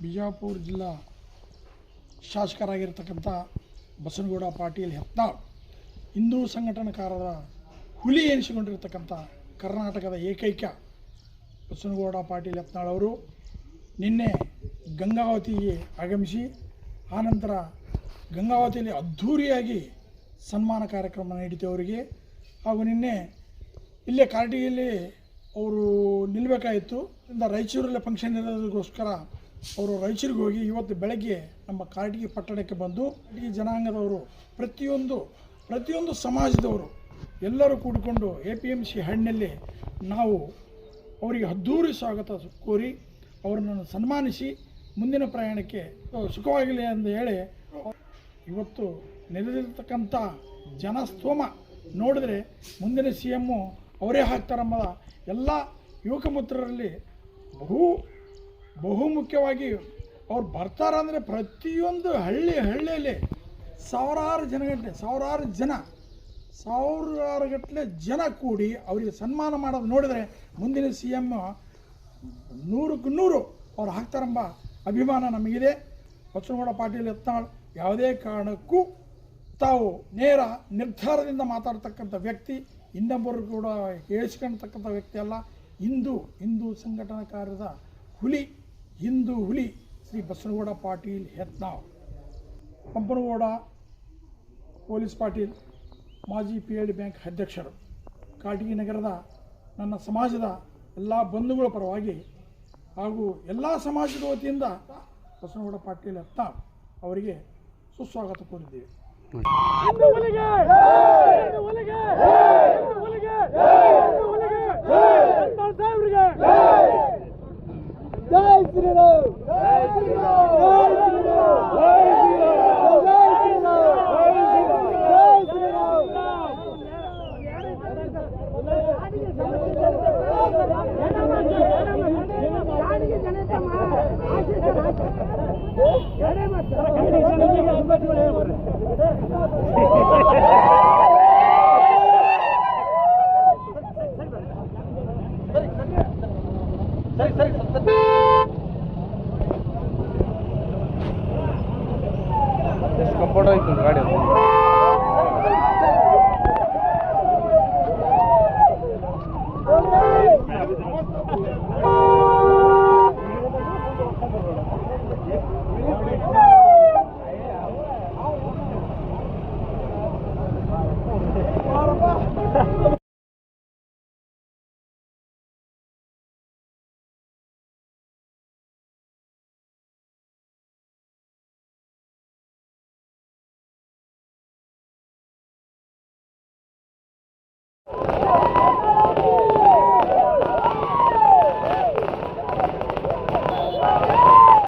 ಬಿಜಾಪುರ ಜಿಲ್ಲಾ ಶಾಸಕರಾಗಿರ್ತಕ್ಕಂಥ ಬಸನಗೌಡ ಪಾಟೀಲ್ ಹೆತ್ನಾಳ್ ಹಿಂದೂ ಸಂಘಟನಕಾರರ ಹುಲಿ ಎನಿಸಿಕೊಂಡಿರ್ತಕ್ಕಂಥ ಕರ್ನಾಟಕದ ಏಕೈಕ ಬಸನಗೌಡ ಪಾಟೀಲ್ ಯತ್ನಾಳ್ ಅವರು ನಿನ್ನೆ ಗಂಗಾವತಿಗೆ ಆಗಮಿಸಿ, ಆನಂತರ ಗಂಗಾವತಿಯಲ್ಲಿ ಅದ್ಧೂರಿಯಾಗಿ ಸನ್ಮಾನ ಕಾರ್ಯಕ್ರಮ ಅವರಿಗೆ. ಹಾಗೂ ನಿನ್ನೆ ಇಲ್ಲೇ ಕಾರ್ಟಿಯಲ್ಲಿ ಅವರು ನಿಲ್ಲಬೇಕಾಯಿತು ಇಂದ ರಾಯಚೂರಲ್ಲಿ ಫಂಕ್ಷನ್ ಇರೋದಕ್ಕೋಸ್ಕರ ಅವರು ರಾಯಚೂರಿಗೆ ಹೋಗಿ ಇವತ್ತು ಬೆಳಗ್ಗೆ ನಮ್ಮ ಕಾರ್ಟಿಗಿ ಪಟ್ಟಣಕ್ಕೆ ಬಂದು ಕಾರ್ಟಿಗೆ ಜನಾಂಗದವರು ಪ್ರತಿಯೊಂದು ಪ್ರತಿಯೊಂದು ಸಮಾಜದವರು ಎಲ್ಲರೂ ಕೂಡಿಕೊಂಡು ಎ ಪಿ ಎಂ ಸಿ ಹಣ್ಣಿನಲ್ಲಿ ನಾವು ಅವರಿಗೆ ಅದ್ಧೂರಿ ಸ್ವಾಗತ ಕೋರಿ ಅವರನ್ನು ಸನ್ಮಾನಿಸಿ ಮುಂದಿನ ಪ್ರಯಾಣಕ್ಕೆ ಸುಖವಾಗಲಿ ಎಂದು ಹೇಳಿ. ಇವತ್ತು ನೆಲೆದಿರ್ತಕ್ಕಂಥ ಜನಸ್ತೋಮ ನೋಡಿದ್ರೆ ಮುಂದಿನ ಸಿ ಎಮ್ಮು ಅವರೇ ಹಾಕ್ತಾರೆಂಬ ಎಲ್ಲ ಯುವಕ ಮಿತ್ರರಲ್ಲಿ ಬಹು ಬಹು ಮುಖ್ಯವಾಗಿ ಅವ್ರು ಬರ್ತಾರಂದರೆ ಪ್ರತಿಯೊಂದು ಹಳ್ಳಿ ಹಳ್ಳಿಯಲ್ಲಿ ಸಾವಿರಾರು ಜನಗಟ್ಟಲೆ, ಸಾವಿರಾರು ಜನ, ಸಾವಿರಾರು ಗಟ್ಟಲೆ ಜನ ಕೂಡಿ ಅವರಿಗೆ ಸನ್ಮಾನ ಮಾಡೋದು ನೋಡಿದರೆ ಮುಂದಿನ ಸಿ ಎಂ ನೂರಕ್ಕೆ ನೂರು ಅವ್ರು ಹಾಕ್ತಾರೆಂಬ ಅಭಿಮಾನ ನಮಗಿದೆ. ಬಸವನಗೌಡ ಪಾಟೀಲ್ ಎತ್ತಾಳ್ ಯಾವುದೇ ಕಾರಣಕ್ಕೂ ತಾವು ನೇರ ನಿರ್ಧಾರದಿಂದ ಮಾತಾಡ್ತಕ್ಕಂಥ ವ್ಯಕ್ತಿ, ಇನ್ನೊಬ್ಬರು ಕೂಡ ಹೇಳಿಸ್ಕೊಳ್ತಕ್ಕಂಥ ವ್ಯಕ್ತಿ ಅಲ್ಲ. ಹಿಂದೂ ಹಿಂದೂ ಸಂಘಟನಾಕಾರದ ಹುಲಿ, ಹಿಂದೂ ಹುಲಿ ಶ್ರೀ ಬಸನಗೌಡ ಪಾಟೀಲ್ ಹೆತ್ನಾವ್ ಪಂಪನಗೌಡ ಪೊಲೀಸ್ ಪಾಟೀಲ್, ಮಾಜಿ ಪಿ ಎಲ್ ಡಿ ಬ್ಯಾಂಕ್ ಅಧ್ಯಕ್ಷರು. ಕಾಟಗಿ ನಗರದ ನನ್ನ ಸಮಾಜದ ಎಲ್ಲ ಬಂಧುಗಳ ಪರವಾಗಿ ಹಾಗೂ ಎಲ್ಲ ಸಮಾಜದ ವತಿಯಿಂದ ಬಸನಗೌಡ ಪಾಟೀಲ್ ಹೆತ್ನಾವ್ ಅವರಿಗೆ ಸುಸ್ವಾಗತ ಕೋರಿದ್ದೇವೆ. Hindu todo el contrario.